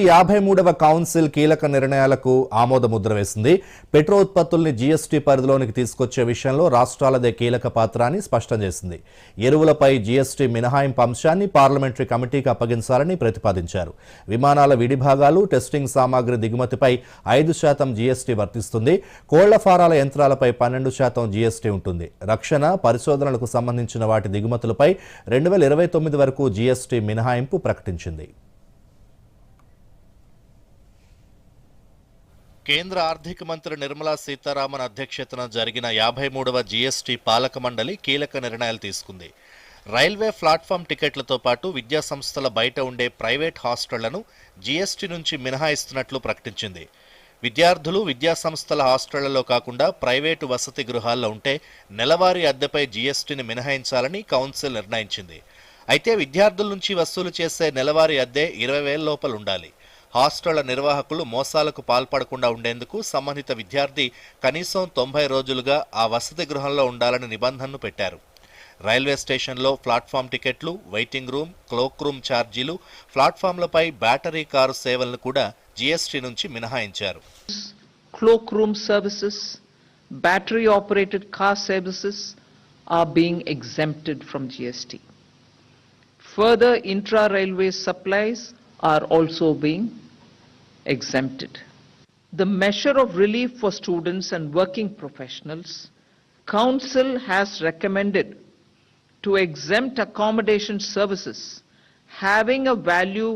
యాభై మూడవ కౌన్సిల్ కీలక నిర్ణయాలకు ఆమోదముద్ర వేసింది. పెట్రో ఉత్పత్తుల్ని జీఎస్టీ పరిధిలోనికి తీసుకొచ్చే విషయంలో రాష్ట్రాలదే కీలక పాత్ర అని స్పష్టం చేసింది. ఎరువులపై జీఎస్టీ మినహాయింపు అంశాన్ని పార్లమెంటరీ కమిటీకి అప్పగించాలని ప్రతిపాదించారు. విమానాల విడిభాగాలు టెస్టింగ్ సామాగ్రి దిగుమతిపై ఐదు శాతం జీఎస్టీ వర్తిస్తుంది. కోళ్ళ ఫారాల యంత్రాలపై పన్నెండు శాతం జీఎస్టీ ఉంటుంది. రక్షణ పరిశోధనలకు సంబంధించిన వాటి దిగుమతులపై రెండు వేల ఇరవై తొమ్మిది వరకు జీఎస్టీ మినహాయింపు ప్రకటించింది. కేంద్ర ఆర్థిక మంత్రి నిర్మలా సీతారామన్ అధ్యక్షతన జరిగిన యాభై మూడవ జీఎస్టీ పాలక మండలి కీలక నిర్ణయాలు తీసుకుంది. రైల్వే ప్లాట్ఫామ్ టికెట్లతో పాటు విద్యా సంస్థల బయట ఉండే ప్రైవేట్ హాస్టళ్ళను జీఎస్టీ నుంచి మినహాయిస్తున్నట్లు ప్రకటించింది. విద్యార్థులు విద్యా సంస్థల హాస్టళ్ళలో కాకుండా ప్రైవేటు వసతి గృహాల్లో ఉంటే నెలవారీ అద్దెపై జీఎస్టీని మినహాయించాలని కౌన్సిల్ నిర్ణయించింది. అయితే విద్యార్థుల నుంచి వసూలు చేసే నెలవారీ అద్దె ఇరవై వేల లోపల ఉండాలి. హాస్టళ్ళ నిర్వాహకులు మోసాలకు పాల్పడకుండా ఉండేందుకు సంబంధిత విద్యార్థి కనీసం తొంభై రోజులుగా ఆ వసతి గృహంలో ఉండాలని నిబంధనను పెట్టారు రైల్వే స్టేషన్లో ప్లాట్ఫామ్ టికెట్లు వెయిటింగ్ రూమ్ క్లోక్ రూమ్ ఛార్జీలు ప్లాట్ఫామ్లపై బ్యాటరీ కారు సేవలను కూడా జీఎస్టీ నుంచి మినహాయించారు cloak room services battery operated car services are being exempted from GST. Further intra railway supplies are also being exempted. The measure of relief for students and working professionals, Council has recommended to exempt accommodation services having a value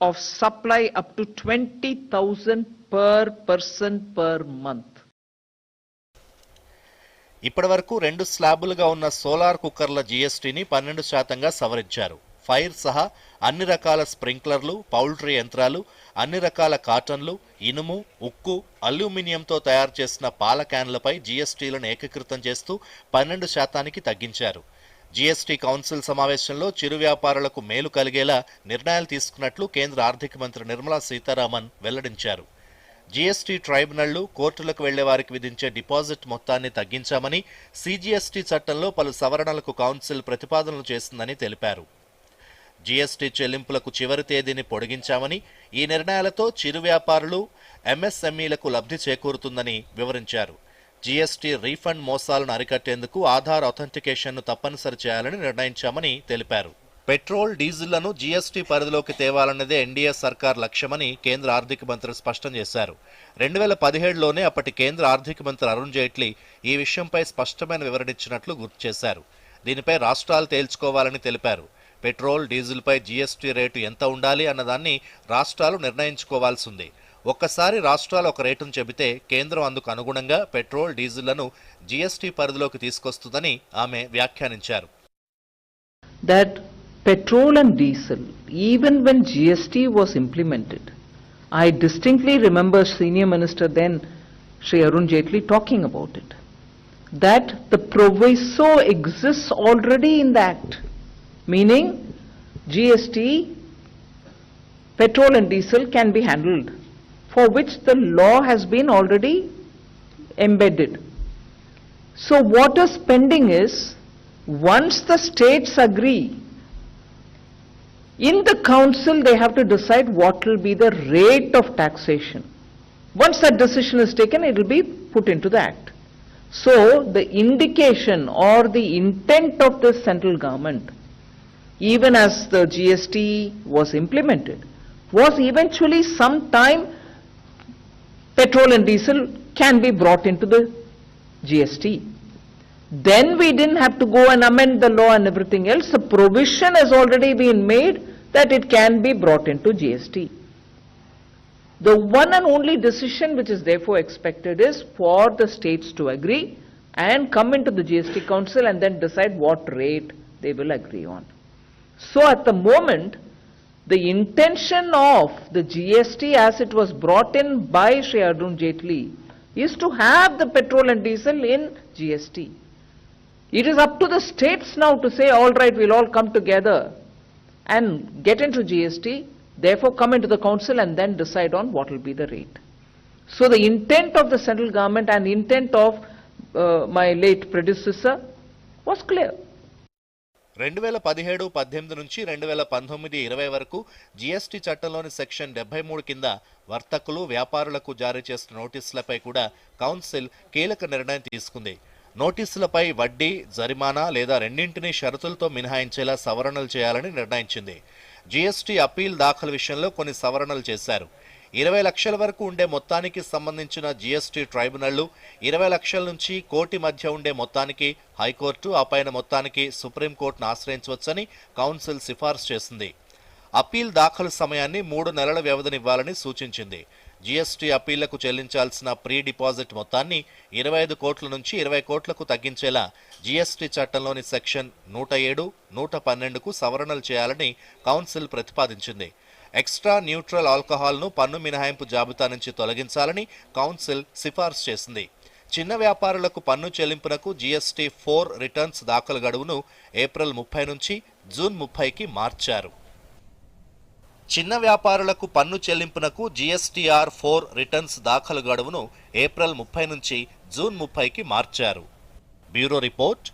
of supply up to 20,000 per person per month. ఇప్పటివరకు రెండు స్లాబులుగా ఉన్న solar కుక్కర్ల జీఎస్టీని పన్నెండు శాతంగా సవరించారు fire సహా అన్ని రకాల స్ప్రింక్లర్లు పౌల్ట్రీ యంత్రాలు అన్ని రకాల కాటన్లు ఇనుము ఉక్కు అల్యూమినియంతో తయారు చేసిన పాల క్యాన్లపై జీఎస్టీలను ఏకీకృతం చేస్తూ పన్నెండు శాతానికి తగ్గించారు. జీఎస్టీ కౌన్సిల్ సమావేశంలో చిరు వ్యాపారులకు మేలు కలిగేలా నిర్ణయాలు తీసుకున్నట్లు కేంద్ర ఆర్థిక మంత్రి నిర్మలా సీతారామన్ వెల్లడించారు. జీఎస్టీ ట్రైబ్యునళ్ళు కోర్టులకు వెళ్ళే వారికి విధించే డిపాజిట్ మొత్తాన్ని తగ్గించామని సీజీఎస్టీ చట్టంలో పలు సవరణలకు కౌన్సిల్ ప్రతిపాదనలు చేసిందని తెలిపారు. జీఎస్టీ చెల్లింపులకు చివరి తేదీని పొడిగించామని ఈ నిర్ణయాలతో చిరు వ్యాపారులు ఎంఎస్ఎంఈలకు లబ్ధి చేకూరుతుందని వివరించారు. జీఎస్టీ రీఫండ్ మోసాలను అరికట్టేందుకు ఆధార్ అథెంటికేషన్ను తప్పనిసరి చేయాలని నిర్ణయించామని తెలిపారు. పెట్రోల్ డీజిల్లను జీఎస్టీ పరిధిలోకి తేవాలన్నదే ఎన్డీఏ సర్కార్ లక్ష్యమని కేంద్ర ఆర్థిక మంత్రి స్పష్టం చేశారు. రెండు వేల పదిహేడులోనే అప్పటి కేంద్ర ఆర్థిక మంత్రి అరుణ్ జైట్లీ ఈ విషయంపై స్పష్టమైన వివరణ ఇచ్చినట్లు గుర్తు చేశారు. దీనిపై రాష్ట్రాలు తేల్చుకోవాలని తెలిపారు. పెట్రోల్ డీజిల్పై జీఎస్టీ రేటు ఎంత ఉండాలి అన్నదాన్ని రాష్ట్రాలు నిర్ణయించుకోవాల్సి ఉంది ఒక్కసారి రాష్ట్రాలు ఒక రేటును చెబితే కేంద్రం అందుకు అనుగుణంగా పెట్రోల్ డీజిల్లను జీఎస్టీ పరిధిలోకి తీసుకొస్తుందని ఆమె వ్యాఖ్యానించారు. That petrol and diesel even when GST was implemented I distinctly remember senior minister then Shri Arun Jaitley talking about it that the proviso exist already in the meaning GST, petrol and diesel can be handled, for which the law has been already embedded. So what is pending is, once the states agree, in the council, they have to decide what will be the rate of taxation. Once that decision is taken, it will be put into the act. So, the indication or the intent of the central government, even as the GST was implemented, was eventually sometime petrol and diesel can be brought into the GST. Then we didn't have to go and amend the law and everything else. The provision has already been made that it can be brought into GST. The one and only decision which is therefore expected is for the states to agree and come into the GST council and then decide what rate they will agree on. So at the moment, the intention of the GST as it was brought in by Shri Arun Jaitley is to have the petrol and diesel in GST. It is up to the states now to say, all right, we'll all come together and get into GST, therefore come into the council and then decide on what will be the rate. So the intent of the central government and intent of uh, my late predecessor was clear. రెండు వేల పదిహేడు పద్దెనిమిది నుంచి రెండు వేల పంతొమ్మిది ఇరవై వరకు జీఎస్టీ చట్టంలోని సెక్షన్ డెబ్బై మూడు కింద వర్తకులు వ్యాపారులకు జారీ చేసిన నోటీసులపై కూడా కౌన్సిల్ కీలక నిర్ణయం తీసుకుంది. నోటీసులపై వడ్డీ జరిమానా లేదా రెండింటినీ షరతులతో మినహాయించేలా సవరణలు చేయాలని నిర్ణయించింది. జీఎస్టీ అప్పీల్ దాఖలు విషయంలో కొన్ని సవరణలు చేశారు. ఇరవై లక్షల వరకు ఉండే మొత్తానికి సంబంధించిన జీఎస్టీ ట్రైబ్యునళ్ళు ఇరవై లక్షల నుంచి కోటి మధ్య ఉండే మొత్తానికి హైకోర్టు ఆ పైన మొత్తానికి సుప్రీంకోర్టును ఆశ్రయించవచ్చని కౌన్సిల్ సిఫార్సు చేసింది. అప్పీల్ దాఖలు సమయాన్ని మూడు నెలల వ్యవధినివ్వాలని సూచించింది. జీఎస్టీ అప్పీళ్ళకు చెల్లించాల్సిన ప్రీ డిపాజిట్ మొత్తాన్ని ఇరవై ఐదు కోట్ల నుంచి ఇరవై కోట్లకు తగ్గించేలా జీఎస్టీ చట్టంలోని సెక్షన్ నూట ఏడు నూట పన్నెండుకు సవరణలు చేయాలని కౌన్సిల్ ప్రతిపాదించింది. ఎక్స్ట్రా న్యూట్రల్ ఆల్కహాల్ను పన్ను మినహాయింపు జాబితా నుంచి తొలగించాలని కౌన్సిల్ సిఫార్సు చేసింది. చిన్న వ్యాపారులకు పన్ను చెల్లింపునకు జీఎస్టీ ఫోర్ రిటర్న్స్ దాఖలు గడువును ఏప్రిల్ ముప్పై నుంచి జూన్ ముప్పైకి మార్చారు. చిన్న వ్యాపారులకు పన్ను చెల్లింపునకు జీఎస్టీఆర్ ఫోర్ రిటర్న్స్ దాఖలు గడువును ఏప్రిల్ ముప్పై నుంచి జూన్ ముప్పైకి మార్చారు. Bureau report